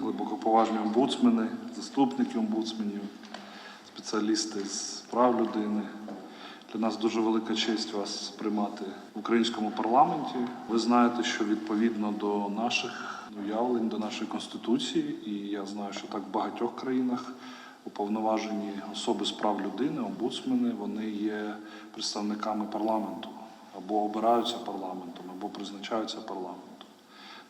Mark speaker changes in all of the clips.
Speaker 1: глибокоповажні омбудсмени, заступники омбудсменів, спеціалісти з прав людини. Для нас дуже велика честь вас приймати в українському парламенті. Ви знаєте, що відповідно до наших уявлень, до нашої конституції, і я знаю, що так в багатьох країнах уповноважені особи з прав людини, омбудсмени, вони є представниками парламенту або обираються парламентом, або призначаються парламентом.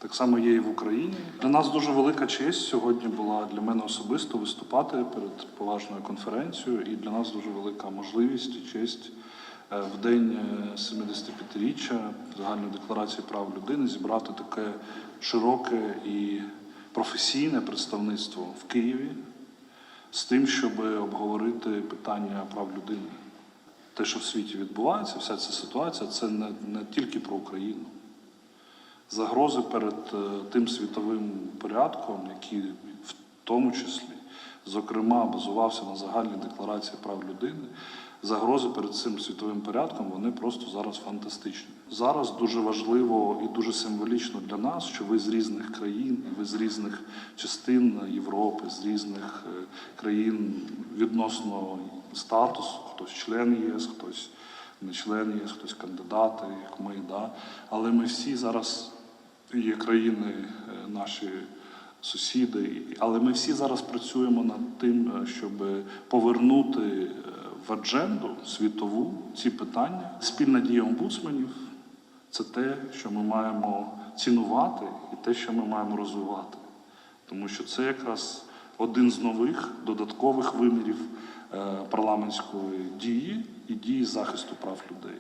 Speaker 1: Так само є і в Україні. Для нас дуже велика честь сьогодні була для мене особисто виступати перед поважною конференцією, і для нас дуже велика можливість і честь е, в день е, 75-річчя загальної декларації прав людини зібрати таке широке і професійне представництво в Києві з тим, щоб обговорити питання прав людини. Те, що в світі відбувається, вся ця ситуація, це не, не тільки про Україну загрози перед е, тим світовим порядком, який в тому числі, зокрема, базувався на загальній декларації прав людини. Загрози перед цим світовим порядком вони просто зараз фантастичні. Зараз дуже важливо і дуже символічно для нас, що ви з різних країн, ви з різних частин Європи, з різних е, країн відносно статусу, хтось член ЄС, хтось не член ЄС, хтось кандидати, як ми, да. але ми всі зараз є країни е, наші сусіди, але ми всі зараз працюємо над тим, е, щоб повернути е, в адженду світову ці питання. Спільна дія омбудсменів це те, що ми маємо цінувати, і те, що ми маємо розвивати. Тому що це якраз один з нових додаткових вимірів парламентської дії і дії захисту прав людей.